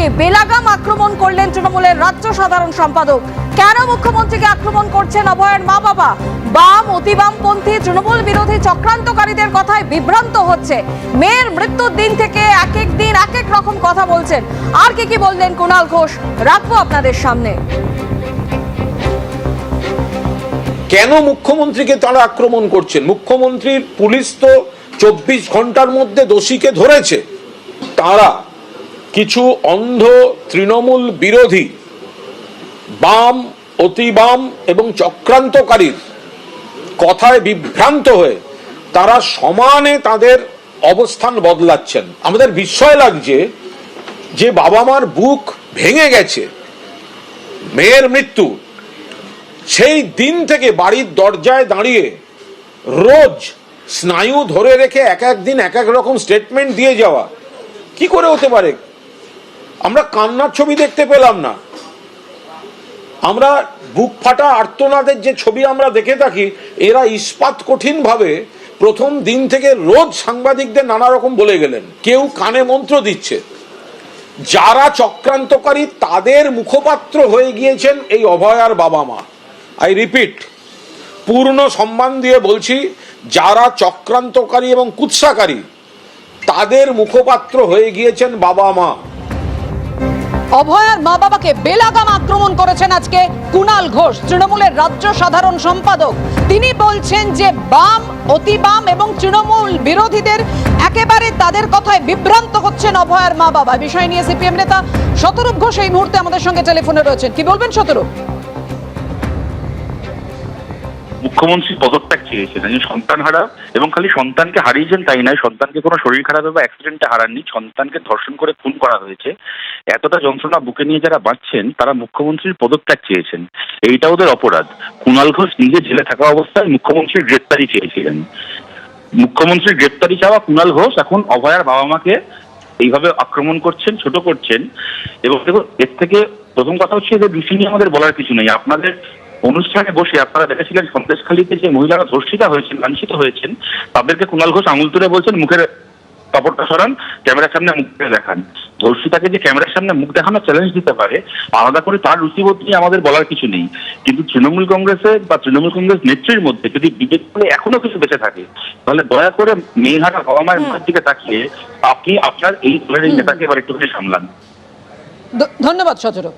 বাবাকে বেলাগাম আক্রমণ করলেন তৃণমূলের রাজ্য সাধারণ সম্পাদক। কেন মুখ্যমন্ত্রীকে আক্রমণ করছেন অভয়ের মা বাবা? বাম, অতিবামপন্থী, তৃণমূল বিরোধী চক্রান্তকারীদের কথায় বিভ্রান্ত হচ্ছে। মেয়ের মৃত্যুর দিন থেকে এক এক দিন এক এক রকম কথা বলছেন। আর কি কি বললেন কুণাল ঘোষ? রাখব আপনাদের সামনে। কেন মুখ্যমন্ত্রীকে তারা আক্রমণ করছেন? মুখ্যমন্ত্রীর পুলিশ তো চব্বিশ ঘণ্টার মধ্যে দোষীকে ধরেছে। তারা কিছু অন্ধ তৃণমূল বিরোধী বাম, অতিবাম এবং চক্রান্তকারীর কথায় বিভ্রান্ত হয়ে তারা সমানে তাদের অবস্থান বদলাচ্ছেন। আমাদের বিস্ময় লাগছে যে বাবা মার বুক ভেঙে গেছে। মেয়ের মৃত্যু। সেই দিন থেকে বাড়ির দরজায় দাঁড়িয়ে রোজ স্নায়ু ধরে রেখে এক এক দিন এক এক রকম স্টেটমেন্ট দিয়ে যাওয়া। কি করে হতে পারে? আমরা কান্নার ছবি দেখতে পেলাম না। আমরা বুক ফাটা আর্তনাদের যে ছবি আমরা দেখে থাকি, এরা ইস্পাত কঠিন ভাবে প্রথম দিন থেকে রোজ সাংবাদিকদের নানা রকম বলে গেলেন। কেউ কানে মন্ত্র দিচ্ছে। যারা চক্রান্তকারী, তাদের মুখপাত্র হয়ে গিয়েছেন এই অভয়ার বাবা মা। আই রিপিট পূর্ণ সম্মান দিয়ে বলছি, যারা চক্রান্তকারী এবং কুৎসাকারী, তাদের মুখপাত্র হয়ে গিয়েছেন বাবা মা। অভয়ার মা বাবাকে বেলাগাম আক্রমণ করেছেন আজকে কুণাল ঘোষ, তৃণমূলের রাজ্য সাধারণ সম্পাদক। তিনি বলছেন যে বাম, অতি বাম এবং তৃণমূল বিরোধীদের একেবারে তাদের কথায় বিভ্রান্ত হচ্ছেন অভয়ার মা বাবা বিষয় নিয়ে সিপিএম নেতা শতরূপ ঘোষ এই মুহূর্তে আমাদের সঙ্গে টেলিফোনে রয়েছেন। কি বলবেন শতরূপ? মুখ্যমন্ত্রী পদত্যাগ চেয়েছেন। একজন সন্তান হারা এবং খালি সন্তানকে হারিয়েছেন তাই নয়, সন্তানকে কোনো শরীর খারাপে বা অ্যাক্সিডেন্টে হারাননি, সন্তানকে ধর্ষণ করে খুন করা হয়েছে। এতটা যন্ত্রণা বুকে নিয়ে যারা বাঁচছেন, তারা মুখ্যমন্ত্রীর পদত্যাগ চেয়েছেন। এইটা ওদের অপরাধ। কুণাল ঘোষ নিজে জেলে থাকা অবস্থায় মুখ্যমন্ত্রীর গ্রেপ্তারি চেয়েছিলেন। মুখ্যমন্ত্রীর গ্রেপ্তারি চাওয়া কুণাল ঘোষ এখন অভয়ার বাবা মাকে এইভাবে আক্রমণ করছেন, ছোট করছেন। এবং দেখুন, এর থেকে প্রথম কথা হচ্ছে যে বিষয় নিয়ে আমাদের বলার কিছু নেই। আপনাদের অনুষ্ঠানে বসে আপনারা দেখেছিলেন সন্দেশখালীতে যে মহিলারা ধর্ষিতা হয়েছেন, লাঞ্ছিত হয়েছেন, তাদেরকে কুণাল ঘোষ আঙুল তুলে বলছেন, মুখের কাপড়টা সরান, ক্যামেরার সামনে মুখ করে দেখান। ধর্ষিতাকে যে ক্যামেরার সামনে মুখ দেখানোর চ্যালেঞ্জ দিতে পারে, আলাদা করে তার রুচিবোধ নিয়ে আমাদের বলার কিছু নেই। কিন্তু তৃণমূল কংগ্রেসের বা তৃণমূল কংগ্রেস নেত্রীর মধ্যে যদি বিবেক করে এখনও কিছু বেঁচে থাকে, তাহলে দয়া করে মেয়েহারা বাবা মায়ের মুখের দিকে তাকিয়ে আপনি আপনার এই দলের নেতাকে এবার একটুখানি সামলান। ধন্যবাদ শতরূপ